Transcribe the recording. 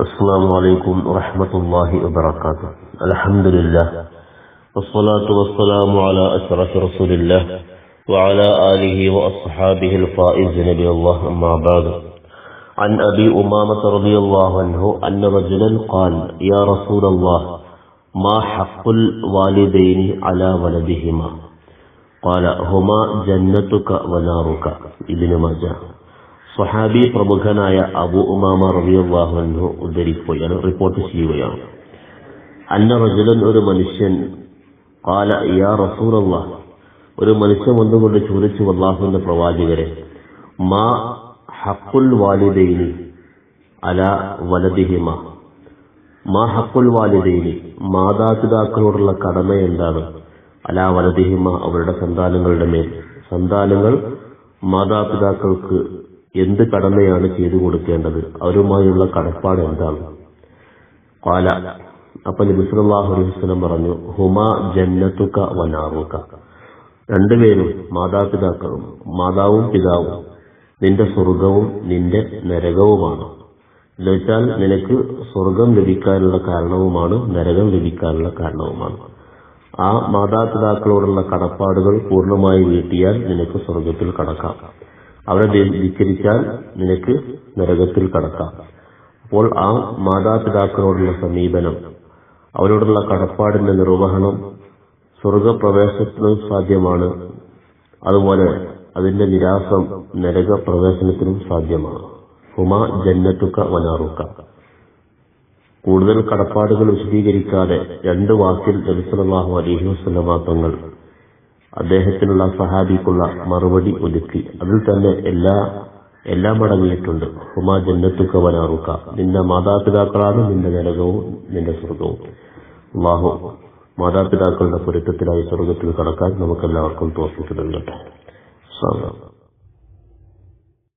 السلام عليكم ورحمة الله وبركاته. الحمد لله والصلاة والسلام على أشرف رسول الله وعلى آله وأصحابه الفائز نبي الله أما بعد. عن أبي أمامة رضي الله عنه أن رجلا قال يا رسول الله ما حق الوالدين على ولدهما؟ قال هما جنتك ونارك. ابن ماجه. സ്വഹാബി പ്രമുഖനായ അബു ഉമാമ റബിയാഹു ഉദ്ധരിക്കുകയാണ് റിപ്പോർട്ട് ചെയ്യുകയാണ്. അന്ന റജുലൻ ഒരു മനുഷ്യൻ കാല യാ റസൂലല്ലാ ഒരു മനുഷ്യൻ വന്നുകൊണ്ട് ചോദിച്ചു അള്ളാഹുവിന്റെ പ്രവാചകരെ മാ ഹക്കുൽ വാലിദൈനി അല വലദിഹിമ? മാ ഹക്കുൽ വാലിദൈനി മാതാപിതാക്കളോടുള്ള കടമ എന്താണ്? അല വലദിഹിമ അവരുടെ സന്താനങ്ങളുടെ മേൽ. സന്താനങ്ങൾ മാതാപിതാക്കൾക്ക് എന്ത് കടമയാണ് ചെയ്തു കൊടുക്കേണ്ടത്? അവരുമായുള്ള കടപ്പാട് എന്താണ്? പാല അപ്പൊ നബിസ്ലാഹു അലൈഹിസ്ലം പറഞ്ഞു ഹുമാ ജന്നത്തുക വനാറുക രണ്ടുപേരും മാതാപിതാക്കളും മാതാവും പിതാവും നിന്റെ സ്വർഗവും നിന്റെ നരകവുമാണ്. എന്നുവെച്ചാൽ നിനക്ക് സ്വർഗം ലഭിക്കാനുള്ള കാരണവുമാണ് നരകം ലഭിക്കാനുള്ള കാരണവുമാണ്. ആ മാതാപിതാക്കളോടുള്ള കടപ്പാടുകൾ പൂർണമായി വീട്ടിയാൽ നിനക്ക് സ്വർഗത്തിൽ കടക്കാം. അവരെ ധിക്കരിച്ചാൽ നിനക്ക് നരകത്തിൽ കടക്കാം. അപ്പോൾ ആ മാതാപിതാക്കളോടുള്ള സമീപനം അവരോടുള്ള കടപ്പാടിന്റെ നിർവഹണം സ്വർഗപ്രവേശനത്തിനും സാധ്യമാണ്. അതുപോലെ അതിന്റെ നിരാസം നരകപ്രവേശനത്തിനും സാധ്യമാണ്. ഹുമ ജന്നത്തുക്ക വനാറുക്ക. കൂടുതൽ കടപ്പാടുകൾ വിശദീകരിക്കാതെ രണ്ട് വാക്കിൽ നബിസലാഹു അലഹി വസ്ലമാ അദ്ദേഹത്തിനുള്ള സഹാബിക്കുള്ള മറുപടി ഒതുക്കി. അതിൽ തന്നെ എല്ലാ എല്ലാം അടങ്ങിയിട്ടുണ്ട് ഹുമാ ജന്നത്തുക്ക വനാറുക്ക നിന്റെ മാതാപിതാക്കളാണ് നിന്റെ നരകവും നിന്റെ സ്വർഗവും. അള്ളാഹു മാതാപിതാക്കളുടെ പൊരുത്തത്തിലായി സ്വർഗത്തിൽ കടക്കാൻ നമുക്കെല്ലാവർക്കും തോന്നിക്കുന്നുണ്ട് സ്വാഗതം